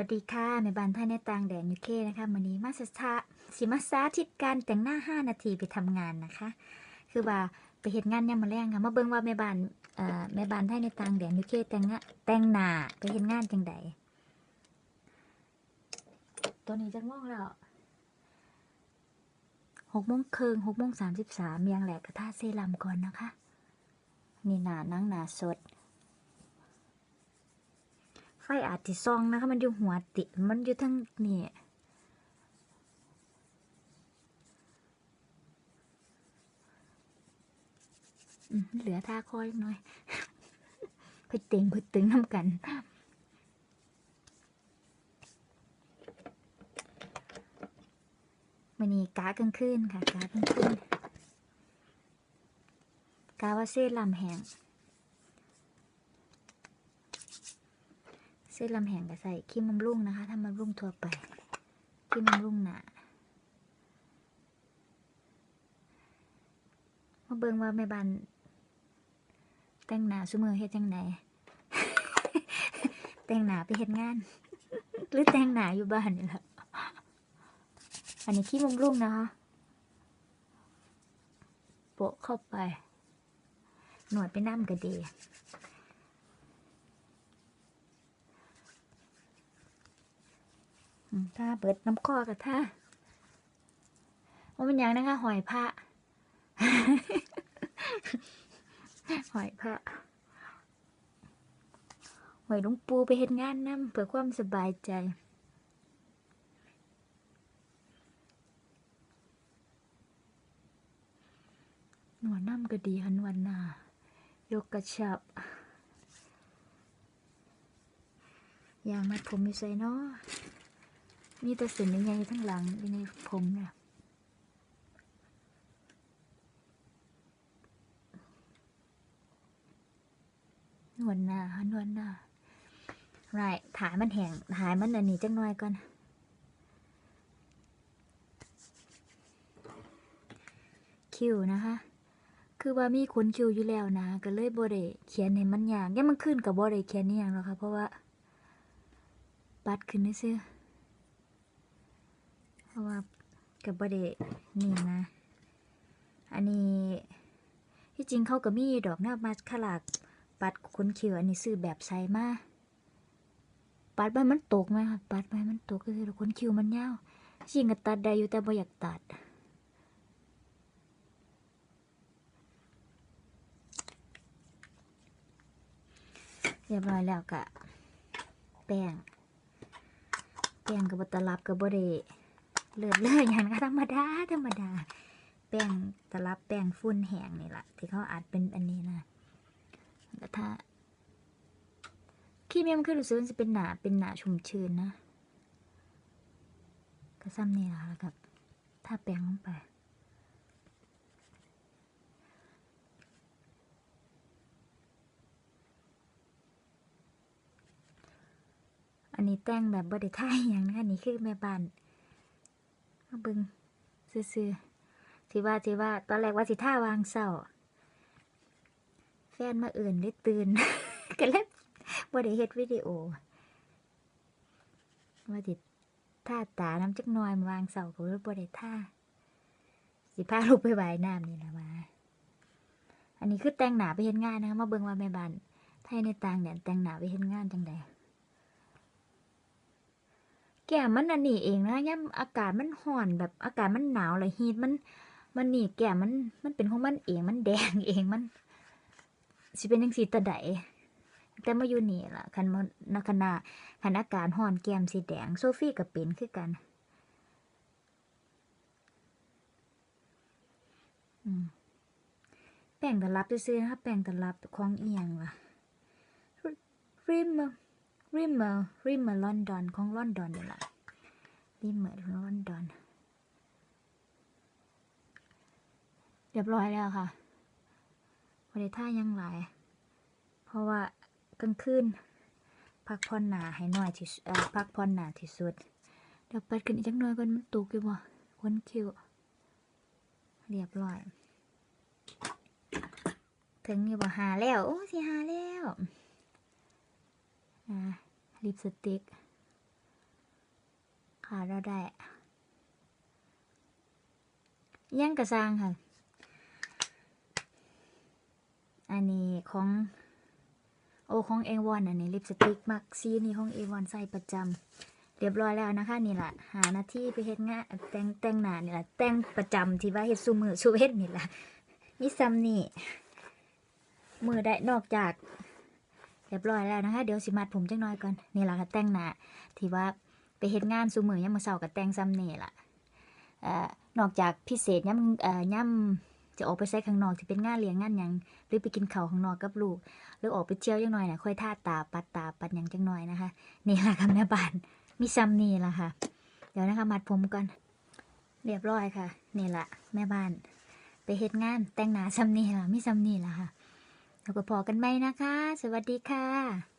วัสดีค่ะในบ้านท่านในต่างแดนยูเคนะคะวันนี้มาสาสิมาสาธิตการแต่งหน้า 5 นาทีไปทำงานนะคะ คือว่าไปเห็นงานยามมาแรงค่ะมาเบิ่งว่าแม่บ้านเอ่อแม่บ้านท่านในต่างแดนยูเคแต่งแต่งหน้าไปเห็นงานจังใดตัวนี้จะง่วงแล้วหกโมงครึ่งหกโมงสามสิบสามยังแหลกกระทาเซรั่มก่อนนะคะ นี่หนานั่งหนาสด ไฟอาจจะซองนะคะ มันอยู่หัวติ มันอยู่ทั้งนี่เหลือท่าคอยหน่อยเพื่อเต็งเพื่อตึงน้ำกัน มันนี่กากลางคืนค่ะ กากลางคืนกาว่าเส้นลำแหง เส้นลำแหงก็ใส่ครีมบำรุงนะคะถ้าบำรุงทั่วไปครีมบำรุงหนามาเบิ่งว่าแม่บ้านแต่งหนาซุมือเฮ็ดจังไดแต่งหนาไปเฮ็ดงาน หรือแต่งหนาอยู่บ้านนี่แหละอันนี้ครีมบำรุงนะคะโปะเข้าไป หนวดไปน้ำก็ดีอืม ถ้าเปิดน้ำคอกับท่าว่ามันยังนะคะ หอยพระหอยพระหอยลุงปูไปเห็นงานน้ำเพื่อความสบายใจหนวดน้ำก็ดีหันวันนายกกระชับยางมัดผมม่ใส่เนาะ มีแต่เส้นใหญ่ๆทั้งหลังอยู่ในผมเนี่ยนวลหน้าฮะนวลหน้าไรถ่ายมันแห้งถ่ายมันอันนี้จังหน่อยก่อนคิวนะคะ คือว่ามีขนคิวอยู่แล้วนะ ก็เลยบ่ได้เขียนให้มันอย่ากยังมันขึ้นกับบ่ได้เขียนนี่อยังหรอคะเพราะว่า ปัดขึ้นได้ซื้อ ราะว่ากับบเดนี่นะ อันนี้ที่จริงเขาก็มีดอกหน้ามาสคาลากปัดขนเขียวอันนี้ซื้อแบบใส่มาปัดไปมันตกไหมคะปัดไปมันตกก็คือขนคิวมันยาวจริงก็ตัดได้อยู่แต่บ่อยากตัดเรียบร้อยแล้วก็แป้งแป้งกับบตลับกับบได เลือดเลือดอย่างก็ธรรมดาธรรมดา แป้งตลับแป้งฟุ้นแห้งนี่แหละที่เขาอาจเป็นอันนี้นะแล้วถ้าขี้เมียมคือรู้สึกว่าจะเป็นหนาเป็นหนาชุ่มชื้นนะก็ซ้ำนี่แหละแล้วกับถ้าแป้งลงไปอันนี้แต่งแบบบไดิท่ายอย่างนะคะนนี้คือแม่บ้าน มาเบิงซื่อๆที่ว่าที่ว่า ตอนแรกว่าสิท่าวางเสาแฟนมาเอื่นได้ตื่นก็เลยบ่ได้เฮ็ดวิดีโอว่าสิท่าตาน้ำจักน้อยมาวางเสาก็เลยบ่ได้ท่าสิพาลูกไปว่ายน้ำนี่นะมาอันนี้คือแต่งหนาไปเฮ็ดงานนะคะมาเบิ่งว่าแม่บ้านไทยในต่างแดนแต่งหนาไปเฮ็ดงานจังใด แก้มมันอันนี้เองนะย่ำอากาศมันห่อนแบบอากาศมันหนาวเลยฮีทมัน มันนี่แก้มมันมันเป็นของมันเองมันแดงเองมันสิเป็นยังสีตะไดแต่มาอยู่นี่ล่ะคันมันนักขณะคันอากาศห่อนแก้มสีแดงโซฟี่กับเป็นคือกัน อืมแป้งตะลับซื้อๆนะคะแป้งตะลับของเอียงว่ะริม ริมเมอร์ริมเมอร์ลอนดอนของลอนดอนนี่แหละริมเมอร์ลอนดอน เรียบร้อยแล้วค่ะวันนี้ท่ายังหลาย เพราะว่ากลางคืนพักผ่อนหนาให้หน่อยที่สุดพักผ่อนหนาที่สุด เดี๋ยวปัดกันอีกจักหน่อยก่อนมันตุกอยู่บ่คนคิวเรียบร้อย ถึงอยู่บ่หาแล้ว โอ้สิหาแล้วอ่า ลิปสติกขาดเราได้ยังกระซังค่ะ อันนี้ของโอของเอวอนอันนี้ลิปสติกมักซีนี่ของเอวอนใส่ประจำเรียบร้อยแล้วนะคะนี่แหละหาหน้าที่ไปเฮ็ดงานแต่งแต่งหน้านี่แหละแต่งประจำที่ว่าเฮ็ดซูมือชูเฮ็ดนี่แหละมีซัมนี่มือได้นอกจาก เรียบร้อยแล้วนะคะ เดี๋ยวสิมัดผมจังน้อยก่อน นี่แหละค่ะแต่งหน้าที่ว่าไปเฮ็ดงานซูมือยามมื้อเช้าก็แต่งซ้ำนี่ล่ะนอกจากพิเศษยามเอ่อยามจะออกไปใช้ข้างนอกที่เป็นงานเลี้ยงงานยังหรือไปกินข้าวข้างนอกกับลูก หรือออกไปเที่ยวจังหน่อยนะค่อยท่าตาปัดตาปัดยังจังหน่อยนะคะ นี่แหละค่ะแม่บ้านมีซ้ำนี่ล่ะค่ะ เดี๋ยวนะคะมัดผมก่อนเรียบร้อยค่ะ นี่แหละแม่บ้าน ไปเฮ็ดงานแต่งหน้าซ้ำนี่ล่ะมีซ้ำนี่ล่ะค่ะ แล้วก็พอกันไหมนะคะ สวัสดีค่ะ